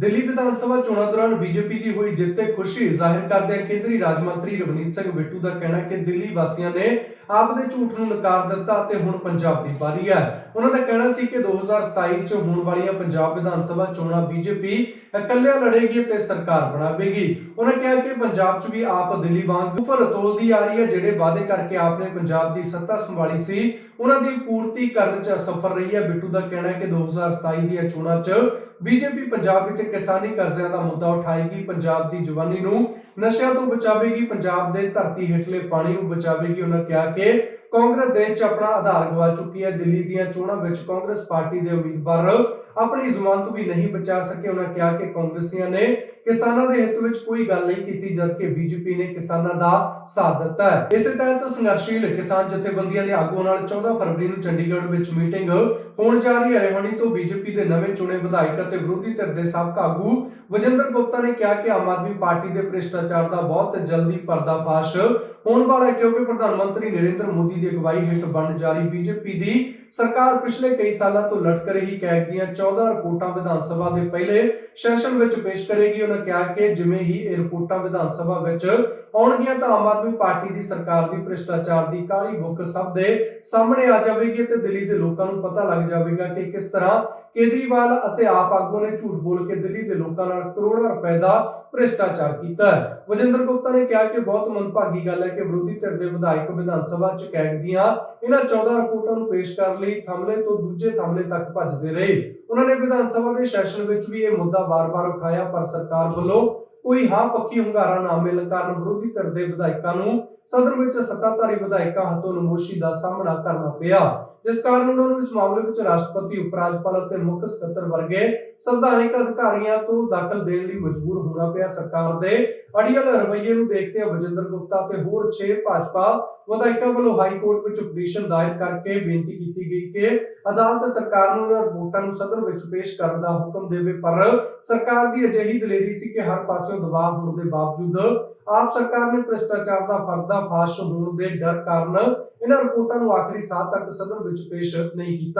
ਦਿੱਲੀ ਵਿਧਾਨ ਸਭਾ ਚੋਣਾਂ ਦੌਰਾਨ ਬੀਜੇਪੀ ਦੀ ਹੋਈ ਜਿੱਤ ਤੇ ਖੁਸ਼ੀ ਜ਼ਾਹਿਰ ਕਰਦਿਆਂ ਕੇਂਦਰੀ ਰਾਜ ਮੰਤਰੀ ਰਵਨੀਤ ਸਿੰਘ ਬਿੱਟੂ ਦਾ ਕਹਿਣਾ ਹੈ ਕਿ ਦਿੱਲੀ ਵਾਸੀਆਂ ਨੇ ਆਪ ਦੇ ਝੂਠ ਨੂੰ ਨਕਾਰ ਦਿੱਤਾ ਤੇ ਹੁਣ ਪੰਜਾਬ ਦੀ ਵਾਰੀ ਹੈ। ਉਹਨਾਂ ਦਾ ਕਹਿਣਾ ਸੀ ਕਿ 2027 ਚ ਹੋਣ ਵਾਲੀਆਂ ਪੰਜਾਬ ਵਿਧਾਨ ਸਭਾ ਚੋਣਾਂ ਬੀਜੇਪੀ ਇਕੱਲਿਆਂ ਲੜੇਗੀ ਤੇ ਸਰਕਾਰ ਬਣਾਵੇਗੀ। ਉਹਨਾਂ ਕਿਹਾ ਕਿ ਪੰਜਾਬ 'ਚ ਵੀ ਆਪ ਦਿੱਲੀ ਵਾਂਗ ਉਫਰ ਤੋਲਦੀ ਆ ਰਹੀ ਹੈ, ਜਿਹੜੇ ਵਾਅਦੇ ਕਰਕੇ ਆਪ ਨੇ ਪੰਜਾਬ ਦੀ ਸੱਤਾ ਸੰਭਾਲੀ ਸੀ, ਉਹਨਾਂ ਦੀ ਪੂਰਤੀ ਕਰਨ 'ਚ ਅਸਫਲ ਰਹੀ ਹੈ। ਬਿੱਟੂ ਦਾ ਕਹਿਣਾ ਹੈ ਕਿ 2027 ਦੀਆਂ ਚੋਣਾਂ 'ਚ ਬੀਜੇਪੀ ਪੰਜਾਬ ਵਿੱਚ ਕਿਸਾਨੀ ਕਰਜ਼ਿਆਂ ਦਾ ਮੁੱਦਾ ਉਠਾਏਗੀ, ਪੰਜਾਬ ਦੀ ਜਵਾਨੀ ਨੂੰ ਨਸ਼ਿਆਂ ਤੋਂ ਬਚਾਵੇਗੀ, ਪੰਜਾਬ ਦੇ ਧਰਤੀ ਹੇਠਲੇ ਪਾਣੀ ਨੂੰ ਬਚਾਵੇਗੀ। ਉਹਨਾਂ ਕਿਹਾ ਕਿ ਕਾਂਗਰਸ ਦੇਸ਼ 'ਚ ਆਪਣਾ ਆਧਾਰ ਗਵਾ ਚੁੱਕੀ ਹੈ। ਦਿੱਲੀ ਦੀਆਂ ਚੋਣਾਂ ਵਿੱਚ ਕਾਂਗਰਸ ਪਾਰਟੀ ਦੇ ਉਮੀਦਵਾਰ ਆਪਣੀ ਜ਼ਮਾਨਤ ਵੀ ਨਹੀਂ ਬਚਾ ਸਕੇ। ਉਹਨਾਂ ਕਿਹਾ ਕਿ ਕਾਂਗਰਸੀਆਂ ਨੇ ਕਿਸਾਨਾਂ ਦੇ ਹਿੱਤ ਵਿੱਚ ਕੋਈ ਗੱਲ ਨਹੀਂ ਕੀਤੀ, ਜਦਕਿ ਬੀਜੇਪੀ ਨੇ ਕਿਸਾਨਾਂ ਦਾ ਸਾਥ ਦਿੱਤਾ ਹੈ। ਇਸੇ ਤਹਿਤ ਸੰਘਰਸ਼ੀਲ ਕਿਸਾਨ ਜਥੇਬੰਦੀਆਂ ਦੇ ਆਗੂਆਂ ਨਾਲ 14 ਫਰਵਰੀ ਨੂੰ ਚੰਡੀਗੜ੍ਹ ਵਿੱਚ ਮੀਟਿੰਗ ਹੋਣ ਜਾ ਰਹੀ ਹੈ ਤੋਂ ਬੀਜੇਪੀ ਦੇ ਨਵੇਂ ਚੁਣੇ ਵਿਧਾਇਕ ਅਤੇ ਵਿਰੋਧੀ ਧਿਰ ਦੇ ਸਾਬਕਾ ਆਗੂ ਵਜਿੰਦਰ ਗੁਪਤਾ ਨੇ ਕਿਹਾ ਕਿ ਆਮ ਆਦਮੀ ਪਾਰਟੀ ਦੇ ਭ੍ਰਿਸ਼ਟਾਚਾਰ ਦਾ ਬਹੁਤ ਜਲਦੀ ਪਰਦਾਫਾਸ਼ ਹੋਣ ਵਾਲਾ ਹੈ ਕਿਉਂਕਿ ਪ੍ਰਧਾਨ ਮੰਤਰੀ ਨਰਿੰਦਰ ਮੋਦੀ ਦੀ ਅਗਵਾਈ ਹੇਠ ਬਣ ਜਾ ਰਹੀ ਬੀਜੇਪੀ ਦੀ ਸਰਕਾਰ ਪਿਛਲੇ ਕਈ ਸਾਲਾਂ ਤੋਂ ਲਟਕ ਰਹੀ ਕੈਗ ਦੀਆਂ 14 ਰਿਪੋਰਟਾਂ ਵਿਧਾਨ ਸਭਾ ਦੇ ਪਹਿਲੇ ਸੈਸ਼ਨ ਵਿੱਚ ਪੇਸ਼ ਕਰੇਗੀ। ਉਹਨਾਂ ਕਿਹਾ ਕਿ ਜਿਵੇਂ ਹੀ ਇਹ ਰਿਪੋਰਟਾਂ ਵਿਧਾਨ ਸਭਾ ਵਿੱਚ ਆਉਣਗੀਆਂ ਤਾਂ ਆਮ ਆਦਮੀ ਪਾਰਟੀ ਦੀ ਸਰਕਾਰ ਦੀ ਭ੍ਰਿਸ਼ਟਾਚਾਰ ਦੀ ਕਾਲੀ ਬੁੱਕ ਸਭ ਦੇ ਸਾਹਮਣੇ ਆ ਜਾਵੇਗੀ ਤੇ ਦਿੱਲੀ ਦੇ ਲੋਕਾਂ ਨੂੰ ਪਤਾ ਲੱਗ ਜਾਵੇਗਾ ਕਿ ਕਿਸ ਤਰ੍ਹਾਂ ਕੇਜਰੀਵਾਲ ਅਤੇ ਆਪ ਆਗੂ ਨੇ ਝੂਠ ਬੋਲ ਕੇ ਦਿੱਲੀ ਦੇ ਲੋਕਾਂ ਨਾਲ ਕਰੋੜਾਂ ਰੁਪਏ ਦਾ ਭ੍ਰਿਸ਼ਟਾਚਾਰ ਕੀਤਾ ਹੈ। ਵਜਿੰਦਰ ਗੁਪਤਾ ਨੇ ਕਿਹਾ ਕਿ ਬਹੁਤ ਮੰਦਭਾਗੀ ਗੱਲ ਹੈ ਕਿ ਵਿਰੋਧੀ ਧਿਰ ਦੇ ਵਿਧਾਇਕ ਵਿਧਾਨ ਸਭਾ 'ਚ ਕੈਗ ਦੀਆਂ ਇਹਨਾਂ 14 ਰਿਪੋਰਟਾਂ ਨੂੰ ਪੇਸ਼ ਕਰਨ ਲਈ ਥਮਲੇ ਤੋਂ ਦੂਜੇ ਥਮਲੇ ਤੱਕ ਭੱਜਦੇ ਰਹੇ। ਉਹਨਾਂ ਨੇ ਵਿਧਾਨ ਸਭਾ ਦੇ ਸੈਸ਼ਨ ਵਿੱਚ ਵੀ ਇਹ ਮੁੱਦਾ ਵਾਰ-ਵਾਰ ਉਠਾਇਆ, ਪਰ ਸਰਕਾਰ ਵੱਲੋਂ ਕੋਈ ਹਾਂ ਪੱਕੀ ਹੁੰਗਾਰਾ ਨਾ ਮਿਲਣ ਕਾਰਨ ਵਿਰੋਧੀ ਧਿਰ ਦੇ ਵਿਧਾਇਕਾਂ ਨੂੰ ਸਦਨ ਵਿੱਚ ਸੱਤਾਧਾਰੀ ਵਿਧਾਇਕਾਂ ਹੱਥੋਂ ਨਮੋਸ਼ੀ ਦਾ ਸਾਹਮਣਾ ਕਰਨਾ ਪਿਆ, ਜਿਸ ਕਾਰਨ ਉਹਨਾਂ ਨੂੰ ਇਸ ਮਾਮਲੇ ਵਿੱਚ ਰਾਸ਼ਟਰਪਤੀ ਉਪ ਰਾਜਪਾਲ ਅਤੇ ਮੁੱਖ ਸਕੱਤਰ ਵਰਗੇ ਸੰਵਿਧਾਨਿਕ ਅਧਿਕਾਰੀਆਂ ਤੋਂ ਦਖਲ ਦੇਣ ਲਈ ਮਜਬੂਰ ਹੋਣਾ ਪਿਆ। ਸਰਕਾਰ ਦੇ ਅੜੀਅਲ ਰਵੱਈਏ ਨੂੰ ਦੇਖਦਿਆਂ ਹੋਏ ਵਜਿੰਦਰ ਗੁਪਤਾ ਤੇ ਹੋਰ 6 ਭਾਜਪਾ ਵਿਧਾਇਕਾਂ ਵੱਲੋਂ ਹਾਈ ਕੋਰਟ ਵਿੱਚ ਪਟੀਸ਼ਨ ਦਾਇਰ ਕਰਕੇ ਬੇਨਤੀ ਕੀਤੀ ਗਈ ਕਿ ਅਦਾਲਤ ਸਰਕਾਰ ਨੂੰ ਇਹਨਾਂ ਰਿਪੋਰਟਾਂ ਨੂੰ ਸਦਨ ਵਿੱਚ ਪੇਸ਼ ਕਰਨ ਦਾ ਹੁਕਮ ਦੇਵੇ, ਪਰ ਸਰਕਾਰ ਦੀ ਅਜਿਹੀ ਦਲੇਰੀ ਸੀ ਕਿ ਹਰ ਪਾਸਿਓਂ ਦਬਾਅ ਹੋਣ ਦੇ ਬਾਵਜੂਦ ਆਪ ਸਰਕਾਰ ਨੇ ਭ੍ਰਿਸ਼ਟਾਚਾਰ ਦਾ ਪਰਦਾ ਫਾਸ਼ ਹੋਣ ਦੇ ਡਰ ਕਾਰਨ ਇਹਨਾਂ ਰਿਪੋਰਟਾਂ ਨੂੰ ਆਖਰੀ ਸਾਹ ਤੱਕ ਸਦਨ ਵਿੱਚ ਪੇਸ਼ ਨਹੀਂ ਕੀਤਾ।